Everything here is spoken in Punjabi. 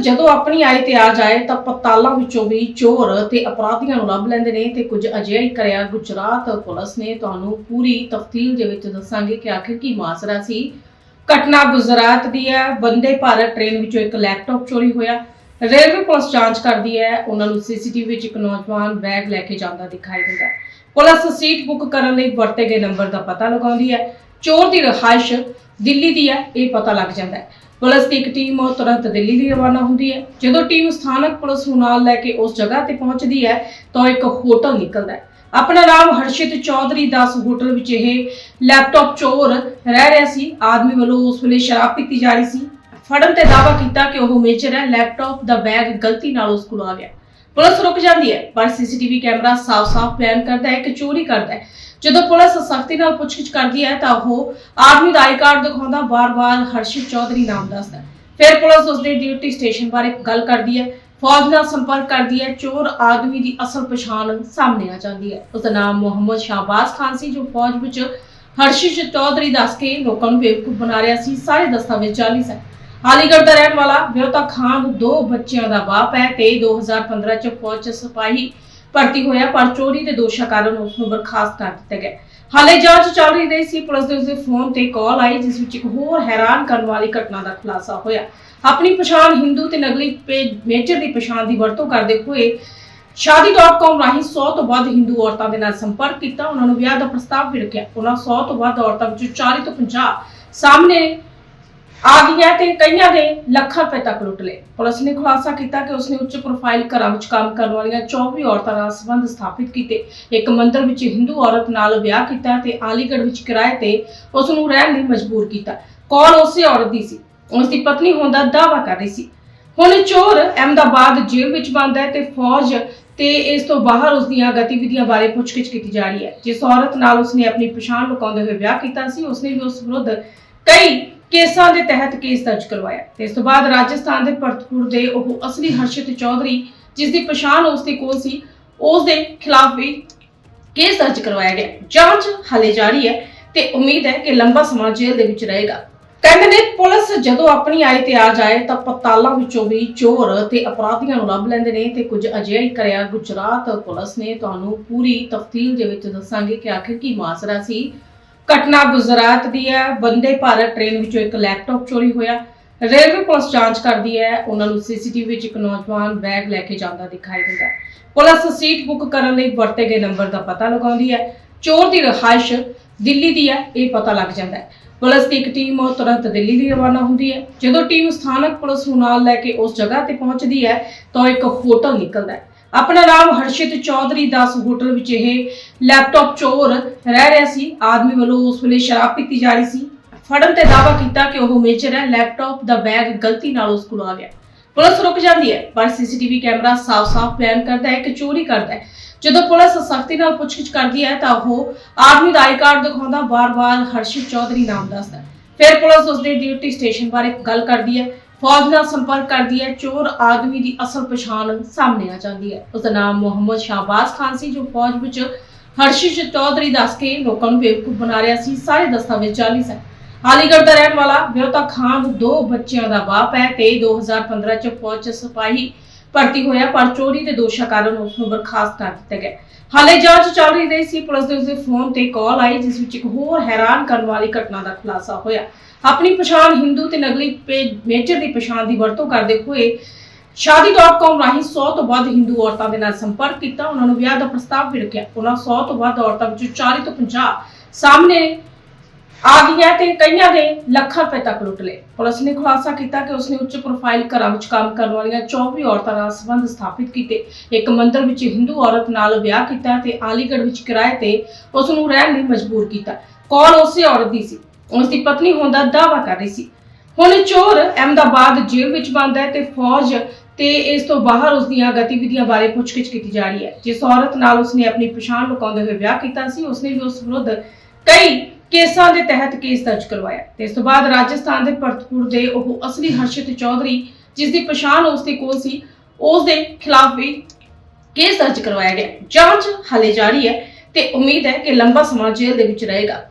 ਜਦੋਂ ਆਪਣੀ ਆਈ ਤੇ ਆ ਜਾਏ ਤਾਂ ਪਤਾਲਾਂ ਵਿੱਚੋਂ ਵੀ ਚੋਰ ਤੇ ਅਪਰਾਧੀਆਂ ਨੂੰ ਲੱਭ ਲੈਂਦੇ ਨੇ ਤੇ ਕੁਝ ਅਜਿਹਾ ਹੀ ਕਰਿਆ ਗੁਜਰਾਤ ਪੁਲਿਸ ਨੇ। ਤੁਹਾਨੂੰ ਪੂਰੀ ਤਫਤੀਲ ਦੇ ਵਿੱਚ ਦੱਸਾਂਗੇ ਕਿ ਆਖਿਰ ਕੀ ਮਾਸਰਾ ਸੀ। ਘਟਨਾ ਗੁਜਰਾਤ ਦੀ ਹੈ। ਵੰਦੇ ਭਾਰਤ ਟ੍ਰੇਨ ਵਿੱਚੋਂ ਇੱਕ ਲੈਪਟਾਪ ਚੋਰੀ ਹੋਇਆ। ਰੇਲਵੇ ਪੁਲਿਸ ਜਾਂਚ ਕਰਦੀ ਹੈ। ਉਹਨਾਂ ਨੂੰ ਸੀਸੀਟੀਵੀ ਵਿੱਚ ਇੱਕ ਨੌਜਵਾਨ ਬੈਗ ਲੈ ਕੇ ਜਾਂਦਾ ਦਿਖਾਈ ਦਿੰਦਾ ਪੁਲਿਸ ਸੀਟ ਬੁੱਕ ਕਰਨ ਲਈ ਵਰਤੇ ਗਏ ਨੰਬਰ ਦਾ ਪਤਾ ਲਗਾਉਂਦੀ ਹੈ। ਚੋਰ ਦੀ ਰਹਾਇਸ਼ ਦਿੱਲੀ ਦੀ ਹੈ, ਇਹ ਪਤਾ ਲੱਗ ਜਾਂਦਾ ਹੈ। ਪੁਲਿਸ ਦੀ ਇੱਕ ਟੀਮ ਤੁਰੰਤ ਦਿੱਲੀ ਲਈ ਰਵਾਨਾ ਹੁੰਦੀ ਹੈ। ਜਦੋਂ ਟੀਮ ਸਥਾਨਕ ਪੁਲਿਸ ਨੂੰ ਨਾਲ ਲੈ ਕੇ ਉਸ ਜਗ੍ਹਾ ਤੇ ਪਹੁੰਚਦੀ ਹੈ, ਤਾਂ ਇੱਕ ਹੋਟਲ ਨਿਕਲਦਾ ਹੈ। ਆਪਣਾ ਨਾਮ ਹਰਸ਼ਿਤ ਚੌਧਰੀ ਦਾਸ ਹੋਟਲ ਵਿੱਚ ਇਹ ਲੈਪਟਾਪ ਚੋਰ ਰਹਿ ਰਿਹਾ ਸੀ। ਆਦਮੀ ਵੱਲੋਂ ਉਸ ਵੇਲੇ ਸ਼ਰਾਬ ਪੀਤੀ ਜਾ ਰਹੀ ਸੀ। ਫੜਨ ਤੇ ਦਾਅਵਾ ਕੀਤਾ ਕਿ ਉਹ ਮੇਜਰ ਹੈ। ਲੈਪਟਾਪ ਦਾ ਬੈਗ ਗਲਤੀ ਨਾਲ ਉਸ ਕੋਲ ਆ ਗਿਆ। ਪੁਲਿਸ ਰੁਕ ਜਾਂਦੀ ਹੈ। ਪਰ ਸੀਸੀਟੀਵੀ ਕੈਮਰਾ ਸਾਫ਼-ਸਾਫ਼ ਬਿਆਨ ਕਰਦਾ ਹੈ ਕਿ ਚੋਰੀ ਕਰਦਾ ਹੈ। ਜਦੋਂ ਪੁਲਿਸ ਸਖਤੀ ਨਾਲ ਪੁੱਛਗਿੱਛ ਕਰਦੀ ਹੈ ਤਾਂ ਉਹ ਆਦਮੀ ਦਾ ਆਈ ਕਾਰਡ ਦਿਖਾਉਂਦਾ, ਵਾਰ-ਵਾਰ ਹਰਸ਼ਿਤ ਚੌਧਰੀ ਨਾਮ ਦੱਸਦਾ ਹੈ। ਫਿਰ ਪੁਲਿਸ ਉਸ ਦੇ ਡਿਊਟੀ ਸਟੇਸ਼ਨ ਬਾਰੇ ਗੱਲ ਕਰਦੀ ਹੈ, ਫੌਜ ਨਾਲ ਸੰਪਰਕ ਕਰਦੀ ਹੈ, ਚੋਰ ਆਦਮੀ ਦੀ ਅਸਲ ਪਛਾਣ ਸਾਹਮਣੇ ਆ ਜਾਂਦੀ ਹੈ। ਉਸ ਦਾ ਨਾਮ ਮੁਹੰਮਦ ਸ਼ਾਹਬਾਜ਼ ਖਾਨ ਸੀ, ਜੋ ਫੌਜ ਵਿੱਚ ਹਰਸ਼ਿਸ਼ ਚੌਧਰੀ ਦੱਸ ਕੇ ਲੋਕਾਂ ਨੂੰ ਬੇਵਕੂਫ ਬਣਾ ਰਿਹਾ ਸੀ। ਸਾਰੇ ਦਸਤਾਵੇਜ਼ ਜਾਲੀ ਸਨ। ਹਾਲੀਗੜ੍ਹ ਦਾ ਰਹਿਣ ਵਾਲਾ ਵਿਉਤਾ ਖਾਨ, ਦੋ ਬੱਚਿਆਂ ਦਾ ਬਾਪ ਹੈ ਤੇ 2015 ਚ ਫੌਜ ਚ ਸਿਪਾਹੀ ਭਰਤੀ ਹੋਇਆ, ਪਰ ਚੋਰੀ ਦੇ ਦੋਸ਼ਾਂ ਕਾਰਨ ਉਸ ਨੂੰ ਬਰਖਾਸਤ ਕਰ ਦਿੱਤਾ ਗਿਆ। ਹਾਲੇ ਜਾਂਚ ਚੱਲ ਰਹੀ ਰਹੀ ਸੀ, ਪੁਲਿਸ ਦੇ ਉਸਦੇ ਫੋਨ ਤੇ ਕਾਲ ਆਈ, ਜਿਸ ਵਿੱਚ ਇੱਕ ਹੋਰ ਹੈਰਾਨ ਕਰਨ ਵਾਲੀ ਘਟਨਾ ਦਾ ਖੁਲਾਸਾ ਹੋਇਆ। ਆਪਣੀ ਪਛਾਣ ਹਿੰਦੂ ਤੇ ਨਗਲੀ ਮੇਜਰ ਦੀ ਪਛਾਣ ਦੀ ਵਰਤੋਂ ਕਰਦੇ ਹੋਏ ਸ਼ਾਦੀ.com ਰਾਹੀਂ 100 ਤੋਂ ਵੱਧ ਹਿੰਦੂ ਔਰਤਾਂ ਦੇ ਨਾਲ ਸੰਪਰਕ ਕੀਤਾ। ਉਹਨਾਂ ਨੂੰ ਵਿਆਹ ਦਾ ਪ੍ਰਸਤਾਵ ਵੀ ਰੱਖਿਆ। ਉਹਨਾਂ 100 ਤੋਂ ਵੱਧ ਔਰਤਾਂ ਵਿੱਚੋਂ 40 ਤੋਂ 50 ਸਾਹਮਣੇ ਆ ਗਈਆਂ ਤੇ ਕਈਆਂ ਦੇ ਲੱਖਾਂ ਰੁਪਏ ਤੱਕ ਲੁੱਟ ਲਏ। ਪੁਲਿਸ ਨੇ ਖੁਲਾਸਾ ਕੀਤਾ ਕਿ ਉਸਨੇ ਉੱਚ ਪ੍ਰੋਫਾਈਲ ਘਰਾਂ ਵਿੱਚ ਕੰਮ ਕਰਨ ਵਾਲੀਆਂ 24 ਔਰਤਾਂ ਨਾਲ ਸੰਬੰਧ ਸਥਾਪਿਤ ਕੀਤੇ। ਇੱਕ ਮੰਦਰ ਵਿੱਚ ਹਿੰਦੂ ਔਰਤ ਨਾਲ ਵਿਆਹ ਕੀਤਾ ਤੇ ਅਲੀਗੜ੍ਹ ਵਿੱਚ ਕਿਰਾਏ ਤੇ ਉਸ ਨੂੰ ਰਹਿਣ ਲਈ ਮਜਬੂਰ ਕੀਤਾ। ਕੌਣ ਉਸੇ ਔਰਤ ਦੀ ਸੀ? ਉਸ ਦੀ ਪਤਨੀ ਹੋਣ ਦਾ ਦਾਅਵਾ ਕਰ ਰਹੀ ਸੀ। ਹੁਣ ਚੋਰ ਅਹਿਮਦਾਬਾਦ ਜੇਲ੍ਹ ਵਿੱਚ ਬੰਦ ਹੈ ਤੇ ਫੌਜ ਤੇ ਇਸ ਤੋਂ ਬਾਹਰ ਉਸ ਦੀਆਂ ਗਤੀਵਿਧੀਆਂ ਬਾਰੇ ਪੁੱਛਗਿੱਛ ਕੀਤੀ ਜਾ ਰਹੀ ਹੈ। ਜਿਸ ਔਰਤ ਨਾਲ ਉਸਨੇ ਆਪਣੀ ਪਛਾਣ ਲੁਕਾਉਂਦੇ ਹੋਏ ਵਿਆਹ ਕੀਤਾ ਸੀ, ਉਸਨੇ ਵੀ ਉਸ ਵਿਰੁੱਧ ਕਈ ਕੇਸਾਂ ਦੇ ਤਹਿਤ ਕੇਸ ਦਰਜ ਕਰਵਾਇਆ। ਤੇ ਇਸ ਤੋਂ ਬਾਅਦ ਰਾਜਸਥਾਨ ਦੇ ਭਰਤਪੁਰ ਦੇ ਉਹ ਅਸਲੀ ਹਰਸ਼ਿਤ ਚੌਧਰੀ, ਜਿਸ ਦੀ ਪਛਾਣ ਉਸ ਦੇ ਕੋਲ ਸੀ, ਉਸ ਦੇ ਖਿਲਾਫ ਵੀ ਕੇਸ ਦਰਜ ਕਰਵਾਇਆ ਗਿਆ। ਜਾਂਚ ਹਾਲੇ ਜਾਰੀ ਹੈ ਤੇ ਉਮੀਦ ਹੈ ਕਿ ਲੰਬਾ ਸਮਾਂ ਜੇਲ੍ਹ ਦੇ ਵਿੱਚ ਰਹੇਗਾ। ਕਹਿੰਦੇ ਨੇ, ਪੁਲਿਸ ਜਦੋਂ ਆਪਣੀ ਆਈ ਤੇ ਆ ਜਾਏ ਤਾਂ ਪਤਾਲਾਂ ਵਿੱਚੋਂ ਵੀ ਚੋਰ ਤੇ ਅਪਰਾਧੀਆਂ ਨੂੰ ਲੱਭ ਲੈਂਦੇ ਨੇ ਤੇ ਕੁਝ ਅਜਿਹਾ ਹੀ ਕਰਿਆ ਗੁਜਰਾਤ ਪੁਲਿਸ ਨੇ। ਤੁਹਾਨੂੰ ਪੂਰੀ ਤਫਤੀਲ ਦੇ ਵਿੱਚ ਦੱਸਾਂਗੇ ਕਿ ਆਖਿਰ ਕੀ ਮਾਸਰਾ ਸੀ। ਘਟਨਾ ਗੁਜਰਾਤ ਦੀ ਹੈ। ਵੰਦੇ ਭਾਰਤ ਟ੍ਰੇਨ ਵਿੱਚੋਂ ਇੱਕ ਲੈਪਟਾਪ ਚੋਰੀ ਹੋਇਆ। ਰੇਲਵੇ ਪੁਲਿਸ ਜਾਂਚ ਕਰਦੀ ਹੈ। ਉਹਨਾਂ ਨੂੰ ਸੀਸੀਟੀਵੀ ਵਿੱਚ ਇੱਕ ਨੌਜਵਾਨ ਬੈਗ ਲੈ ਕੇ ਜਾਂਦਾ ਦਿਖਾਈ ਦਿੰਦਾ ਹੈ। ਪੁਲਿਸ ਸੀਟ ਬੁੱਕ ਕਰਨ ਲਈ ਵਰਤੇ ਗਏ ਨੰਬਰ ਦਾ ਪਤਾ ਲਗਾਉਂਦੀ ਹੈ। ਚੋਰ ਦੀ ਰਹਾਇਸ਼ ਦਿੱਲੀ ਦੀ ਹੈ। ਇਹ ਪਤਾ ਲੱਗ ਜਾਂਦਾ ਹੈ। ਪੁਲਿਸ ਦੀ ਇੱਕ ਟੀਮ ਤੁਰੰਤ ਦਿੱਲੀ ਲਈ ਰਵਾਨਾ ਹੁੰਦੀ ਹੈ। ਜਦੋਂ ਟੀਮ ਸਥਾਨਕ ਪੁਲਿਸ ਨੂੰ ਨਾਲ ਲੈ ਕੇ ਉਸ ਜਗ੍ਹਾ ਤੇ ਪਹੁੰਚਦੀ ਹੈ, ਤਾਂ ਇੱਕ ਹੋਟਲ ਨਿਕਲਦਾ ਹੈ। ਆਪਣਾ ਨਾਮ ਹਰਸ਼ਿਤ ਚੌਧਰੀ ਦਾਸ ਹੋਟਲ ਵਿੱਚ ਇਹ ਲੈਪਟਾਪ ਚੋਰ ਰਹਿ ਰਿਹਾ ਸੀ। ਆਦਮੀ ਵੱਲੋਂ ਉਸ ਵੇਲੇ ਸ਼ਰਾਬ ਪੀਤੀ ਜਾ ਰਹੀ ਸੀ। ਫੜਨ ਤੇ ਦਾਅਵਾ ਕੀਤਾ ਕਿ ਉਹ ਮੇਜਰ ਹੈ। ਲੈਪਟਾਪ ਦਾ ਬੈਗ ਗਲਤੀ ਨਾਲ ਉਸ ਕੋਲ ਆ ਗਿਆ। ਪੁਲਿਸ ਰੁਕ ਜਾਂਦੀ ਹੈ। ਪਰ ਸੀਸੀਟੀਵੀ ਕੈਮਰਾ ਸਾਫ਼-ਸਾਫ਼ ਬਿਆਨ ਕਰਦਾ ਹੈ ਕਿ ਚੋਰੀ ਕਰਦਾ ਹੈ। ਜਦੋਂ ਪੁਲਿਸ ਸਖਤੀ ਨਾਲ ਪੁੱਛਗਿੱਛ ਕਰਦੀ ਹੈ ਤਾਂ ਉਹ ਆਦਮੀ ਦਾ ਆਈ ਕਾਰਡ ਦਿਖਾਉਂਦਾ, ਵਾਰ-ਵਾਰ ਹਰਸ਼ਿਤ ਚੌਧਰੀ ਨਾਮ ਦੱਸਦਾ ਫਿਰ ਪੁਲਿਸ ਉਸ ਦੇ ਡਿਊਟੀ ਸਟੇਸ਼ਨ ਬਾਰੇ ਗੱਲ ਕਰਦੀ ਹੈ। ਫੌਜ ਨਾਲ ਸੰਪਰਕ ਕਰਦੀ ਹੈ, ਚੋਰ ਆਦਮੀ ਦੀ ਅਸਲ ਪਛਾਣ ਸਾਹਮਣੇ ਆ ਜਾਂਦੀ ਹੈ। ਉਸ ਦਾ ਨਾਮ ਮੁਹੰਮਦ ਸ਼ਾਹਬਾਜ਼ ਖਾਨ ਸੀ, ਜੋ ਫੌਜ ਵਿੱਚ ਹਰਸ਼ਿਸ਼ ਚੌਧਰੀ ਦੱਸ ਕੇ ਲੋਕਾਂ ਨੂੰ ਬੇਵਕੂਫ ਬਣਾ ਰਿਹਾ ਸੀ। ਸਾਰੇ ਦਸਤਾਵੇਜ਼ ਜਾਲੀ ਸਨ। ਹਾਲੀਗੜ੍ਹ ਦਾ ਰਹਿਣ ਵਾਲਾ ਵਿਉਤਾ ਖਾਨ, ਦੋ ਬੱਚਿਆਂ ਦਾ ਬਾਪ ਹੈ ਤੇ 2015 ਚ ਫੌਜ ਚ ਸਿਪਾਹੀ ਭਰਤੀ ਹੋਇਆ, ਪਰ ਚੋਰੀ ਦੇ ਦੋਸ਼ਾਂ ਕਾਰਨ ਉਸ ਨੂੰ ਬਰਖਾਸਤ ਕਰ ਦਿੱਤਾ ਗਿਆ। ਹਾਲੇ ਜਾਂਚ ਚੱਲ ਰਹੀ ਰਹੀ ਸੀ, ਪੁਲਿਸ ਦੇ ਉਸਦੇ ਫੋਨ ਤੇ ਕਾਲ ਆਈ, ਜਿਸ ਵਿੱਚ ਇੱਕ ਹੋਰ ਹੈਰਾਨ ਕਰਨ ਵਾਲੀ ਘਟਨਾ ਦਾ ਖੁਲਾਸਾ ਹੋਇਆ। ਆਪਣੀ ਪਛਾਣ ਹਿੰਦੂ ਤੇ ਨਕਲੀ ਮੇਜਰ ਦੀ ਪਛਾਣ ਦੀ ਵਰਤੋਂ ਕਰਦੇ ਹੋਏ ਸ਼ਾਦੀ.com ਰਾਹੀਂ 100 ਤੋਂ ਵੱਧ ਹਿੰਦੂ ਔਰਤਾਂ ਦੇ ਨਾਲ ਸੰਪਰਕ ਕੀਤਾ। ਉਹਨਾਂ ਨੂੰ ਵਿਆਹ ਦਾ ਪ੍ਰਸਤਾਵ ਵੀ ਰੱਖਿਆ। ਉਹਨਾਂ 100 ਤੋਂ ਵੱਧ ਔਰਤਾਂ ਵਿੱਚੋਂ 40 ਤੋਂ 50 ਸਾਹਮਣੇ ਆ ਗਈਆਂ ਤੇ ਕਈਆਂ ਦੇ ਲੱਖਾਂ ਰੁਪਏ ਤੱਕ ਲੁੱਟ ਲਏ। ਪੁਲਿਸ ਨੇ ਖੁਲਾਸਾ ਕੀਤਾ ਕਿ ਉਸਨੇ ਉੱਚ ਪ੍ਰੋਫਾਈਲ ਘਰਾਂ ਵਿੱਚ ਕੰਮ ਕਰਨ ਵਾਲੀਆਂ 24 ਔਰਤਾਂ ਨਾਲ ਸੰਬੰਧ ਸਥਾਪਿਤ ਕੀਤੇ। ਇੱਕ ਮੰਦਰ ਵਿੱਚ ਹਿੰਦੂ ਔਰਤ ਨਾਲ ਵਿਆਹ ਕੀਤਾ ਤੇ ਅਲੀਗੜ੍ਹ ਵਿੱਚ ਕਿਰਾਏ ਤੇ ਉਸ ਨੂੰ ਰਹਿਣ ਲਈ ਮਜਬੂਰ ਕੀਤਾ। ਕੌਣ ਉਸੇ ਔਰਤ ਦੀ ਸੀ? ਉਸ ਦੀ ਪਤਨੀ ਹੋਣ ਦਾ ਦਾਅਵਾ ਕਰ ਰਹੀ ਸੀ। ਹੁਣ ਚੋਰ ਅਹਿਮਦਾਬਾਦ ਜੇਲ੍ਹ ਵਿੱਚ ਬੰਦ ਹੈ ਤੇ ਫੌਜ ਤੇ ਇਸ ਤੋਂ ਬਾਹਰ ਉਸ ਦੀਆਂ ਗਤੀਵਿਧੀਆਂ ਬਾਰੇ ਪੁੱਛਗਿੱਛ ਕੀਤੀ ਜਾ ਰਹੀ ਹੈ। ਜਿਸ ਔਰਤ ਨਾਲ ਉਸਨੇ ਆਪਣੀ ਪਛਾਣ ਲੁਕਾਉਂਦੇ ਹੋਏ ਵਿਆਹ ਕੀਤਾ ਸੀ, ਉਸਨੇ ਵੀ ਉਸ ਵਿਰੁੱਧ ਕਈ ਕੇਸਾਂ ਦੇ ਤਹਿਤ ਕੇਸ ਦਰਜ ਕਰਵਾਇਆ। ਤੇ ਇਸ ਤੋਂ ਬਾਅਦ ਰਾਜਸਥਾਨ ਦੇ ਭਰਤਪੁਰ ਦੇ ਉਹ ਅਸਲੀ ਹਰਸ਼ਿਤ ਚੌਧਰੀ, ਜਿਸ ਦੀ ਪਛਾਣ ਉਸ ਦੇ ਕੋਲ ਸੀ, ਉਸ ਦੇ ਖਿਲਾਫ ਵੀ ਕੇਸ ਦਰਜ ਕਰਵਾਇਆ ਗਿਆ। ਜਾਂਚ ਹਾਲੇ ਜਾਰੀ ਹੈ ਤੇ ਉਮੀਦ ਹੈ ਕਿ ਲੰਬਾ ਸਮਾਂ ਜੇਲ੍ਹ ਦੇ ਵਿੱਚ ਰਹੇਗਾ।